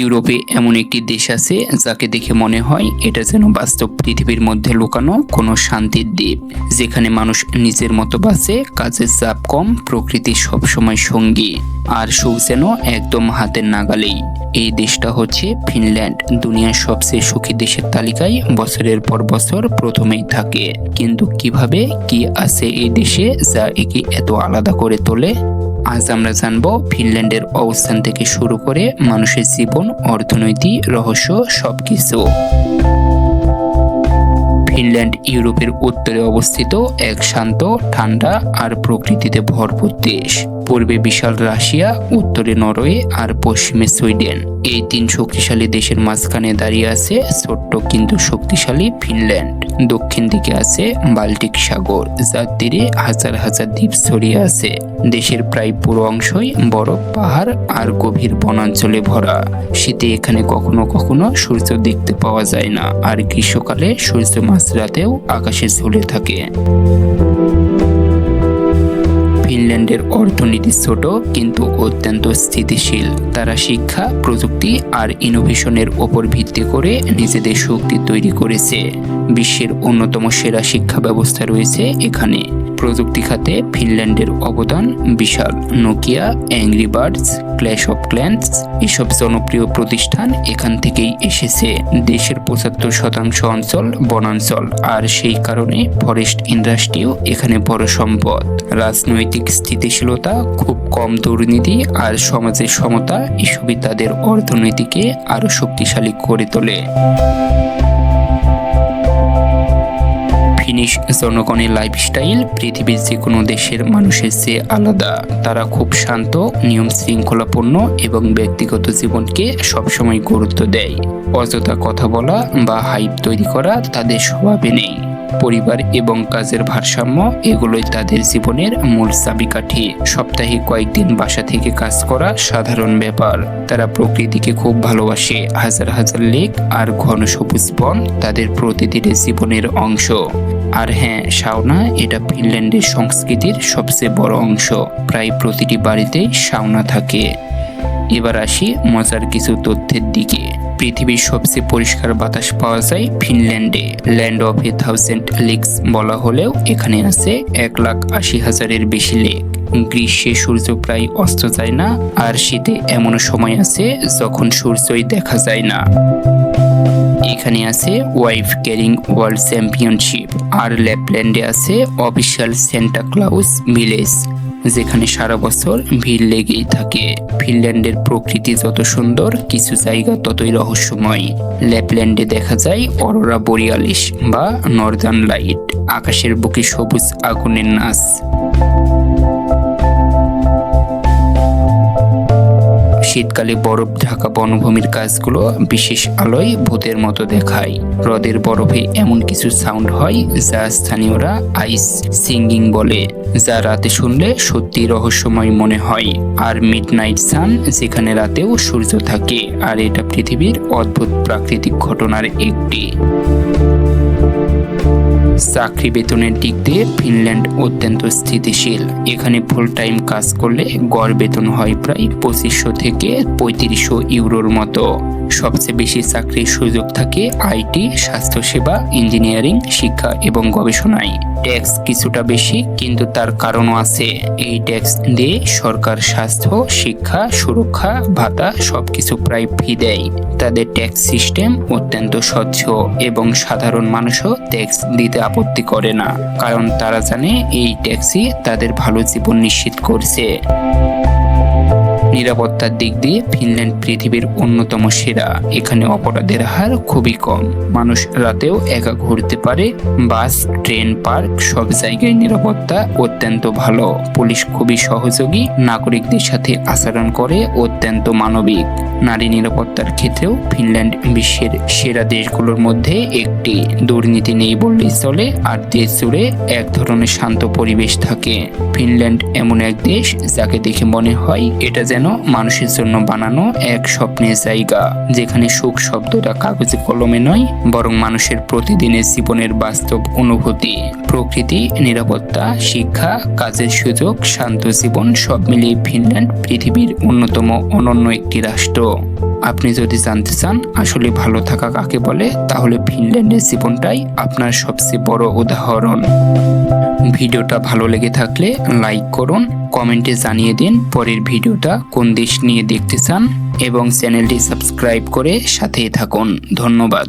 ইউরোপে এমন একটি দেশ আছে যাকে দেখে মনে হয় এটা যেন বাস্তব পৃথিবীর মধ্যে লুকানো কোনো শান্তির দ্বীপ, যেখানে মানুষ নিজের মতো বাঁচে, কাজের চাপ কম, প্রকৃতি সবসময় সঙ্গী, আর সুখ যেন একদম হাতের নাগালেই। এই দেশটা হচ্ছে ফিনল্যান্ড, দুনিয়ার সবচেয়ে সুখী দেশের তালিকায় বছরের পর বছর প্রথমেই থাকে। কিন্তু কীভাবে কি আছে এই দেশে যা একে এত আলাদা করে তোলে? আজ আমরা জানব ফিনল্যান্ডের অবস্থান থেকে শুরু করে মানুষের জীবন অর্থনৈতিক রহস্য, সবকিছু। ফিনল্যান্ড ইউরোপের উত্তরে অবস্থিত এক শান্ত, ঠান্ডা আর প্রকৃতিতে ভরপুর দেশ। পূর্বে বিশাল রাশিয়া, উত্তরে নরওয়ে আর পশ্চিমে সুইডেন। এই তিন শক্তিশালী দেশের মাঝখানে দাঁড়িয়ে আছে ছোট্ট কিন্তু শক্তিশালী ফিনল্যান্ড। দক্ষিণ দিকে আছে বাল্টিক সাগর, যার তীরে হাজার হাজার দ্বীপ ছড়িয়ে আছে। দেশের প্রায় পুরো অংশই বরফ, পাহাড় আর গভীর বনাঞ্চলে ভরা। শীতে এখানে কখনো কখনো সূর্য দেখতে পাওয়া যায় না, আর গ্রীষ্মকালে সূর্য মাঝরাতেও আকাশে ঝুলে থাকে। ফিনল্যান্ডের অর্থনীতি ছোট কিন্তু অত্যন্ত স্থিতিশীল। তারা শিক্ষা, প্রযুক্তি আর ইনোভেশনের ওপর ভিত্তি করে নিজেদের শক্তি তৈরি করেছে। বিশ্বের অন্যতম সেরা শিক্ষা ব্যবস্থা রয়েছে এখানে। প্রযুক্তি খাতে ফিনল্যান্ডের অবদান বিশাল। Nokia, Angry Birds, Clash of Clans এসব জনপ্রিয় প্রতিষ্ঠান এখান থেকেই এসেছে। দেশের পঁচাত্তর শতাংশ অঞ্চল বনাঞ্চল আর সেই কারণে ফরেস্ট ইন্ডাস্ট্রিও এখানে বড় সম্পদ। রাজনৈতিক স্থিতিশীলতা, খুব কম দুর্নীতি আর সমাজের সমতা এসবই তাদের অর্থনীতিকে আরও শক্তিশালী করে তোলে। ফিনিশ জনগণের লাইফস্টাইল পৃথিবীর যে কোনো দেশের মানুষের চেয়ে আলাদা। তারা খুব শান্ত, নিয়ম শৃঙ্খলাপূর্ণ এবং ব্যক্তিগত জীবনকে সবসময় গুরুত্ব দেয়। অযথা কথা বলা বা হাইপ তৈরি করা তাদের স্বভাবে নেই। পরিবার এবং কাজের ভারসাম্য, এগুলোই তাদের জীবনের মূল চাবিকাঠি। সপ্তাহে কয়েকদিন বাসা থেকে কাজ করা সাধারণ ব্যাপার। তারা প্রকৃতিকে খুব ভালোবাসে। হাজার হাজার লেক আর ঘন সবুজ বন তাদের প্রতিদিনের জীবনের অংশ। আর হ্যাঁ সাউনা এটা ফিনল্যান্ডের সংস্কৃতির সবচেয়ে বড় অংশ। প্রায় প্রতিটি বাড়িতেই সাউনা থাকে। এবার আসি মজার কিছু তথ্যের দিকে। পৃথিবীর সবচেয়ে পরিষ্কার বাতাস পাওয়া যায় ফিনল্যান্ডে। Land of a thousand lakes বলা হলেও এখানে আছে এক লাখ আশি হাজারের বেশি লেক গ্রীষ্মে সূর্য প্রায় অস্ত যায় না, আর শীতে এমনও সময় আছে যখন সূর্যই দেখা যায় না। এখানে আছে ওয়াইফ ক্যারিং ওয়ার্ল্ড চ্যাম্পিয়নশিপ, আর ল্যাপল্যান্ডে আছে অফিসিয়াল সেন্টা ক্লাউস ভিলেজ যেখানে সারা বছর ভিড় লেগেই থাকে। ফিনল্যান্ডের প্রকৃতি যত সুন্দর, কিছু জায়গা ততই রহস্যময়। ল্যাপল্যান্ডে দেখা যায় অরোরা বরিয়ালিস বা নর্দার্ন লাইট। আকাশের বুকে সবুজ আগুনের নাচ শীতকালে বরফ ঢাকা বনভূমির কাজগুলো বিশেষ আলোয় ভূতের মতো দেখায়। হ্রদের বরফে এমন কিছু সাউন্ড হয় যা স্থানীয়রা আইস সিঙ্গিং বলে, যা রাতে শুনলে সত্যি রহস্যময় মনে হয়। আর মিড নাইট সান যেখানে রাতেও সূর্য থাকে, আর এটা পৃথিবীর অদ্ভুত প্রাকৃতিক ঘটনার একটি। চাকরি বেতনের দিক দিয়ে ফিনল্যান্ড অত্যন্ত স্থিতিশীল। এখানে ফুল টাইম কাজ করলে গড় বেতন হয় প্রায় পঁচিশশো থেকে পঁয়ত্রিশশো ইউরোর মতো। সবচেয়ে বেশি চাকরির সুযোগ থাকে আইটি, স্বাস্থ্যসেবা, ইঞ্জিনিয়ারিং, শিক্ষা এবং গবেষণায়। ট্যাক্স কিছুটা বেশি, কিন্তু তার কারণও আছে। এই ট্যাক্স দিয়ে সরকার স্বাস্থ্য, শিক্ষা, সুরক্ষা, ভাতা সবকিছু প্রায় ফি দেয়। তাদের ট্যাক্স সিস্টেম অত্যন্ত স্বচ্ছ এবং সাধারণ মানুষও ট্যাক্স দিতে আপত্তি করে না। কারণ তারা জানে এই ট্যাক্সই তাদের ভালো জীবন নিশ্চিত করছে। নিরাপত্তার দিক দিয়ে ফিনল্যান্ড পৃথিবীর অন্যতম সেরা। এখানে অপরাধের হার খুবই কম। মানুষ রাতেও একা ঘুরতে পারে, বাস, ট্রেন, পার্ক, সব জায়গায় নিরাপত্তা অত্যন্ত ভালো। পুলিশ খুবই সহযোগী, নাগরিকদের সাথে আচরণ করে অত্যন্ত মানবিক। নারী নিরাপত্তার ক্ষেত্রেও ফিনল্যান্ড বিশ্বের সেরা দেশগুলোর মধ্যে একটি। দুর্নীতি নেই বললেই চলে, আর দেশ জুড়ে এক ধরনের শান্ত পরিবেশ থাকে। ফিনল্যান্ড এমন এক দেশ যাকে দেখে মনে হয় এটা যেন মানুষের জন্য বানানো এক স্বপ্নের জায়গা, যেখানে সুখ শব্দটা কাগজে কলমে নয়, বরং মানুষের প্রতিদিনের জীবনের বাস্তব অনুভূতি। প্রকৃতি, নিরাপত্তা, শিক্ষা, কাজের সুযোগ, শান্ত জীবন সব মিলিয়ে ফিনল্যান্ড পৃথিবীর অন্যতম অনন্য একটি রাষ্ট্র। আপনি যদি জানতে চান আসলে ভালো থাকা কাকে বলে, তাহলে ফিনল্যান্ডের জীবনটাই আপনার সবচেয়ে বড় উদাহরণ। ভিডিওটা ভালো লেগে থাকলে লাইক করুন কমেন্টে জানিয়ে দিন পরের ভিডিওটা কোন দেশ নিয়ে দেখতে চান এবং চ্যানেলটি সাবস্ক্রাইব করে সাথেই থাকুন। ধন্যবাদ।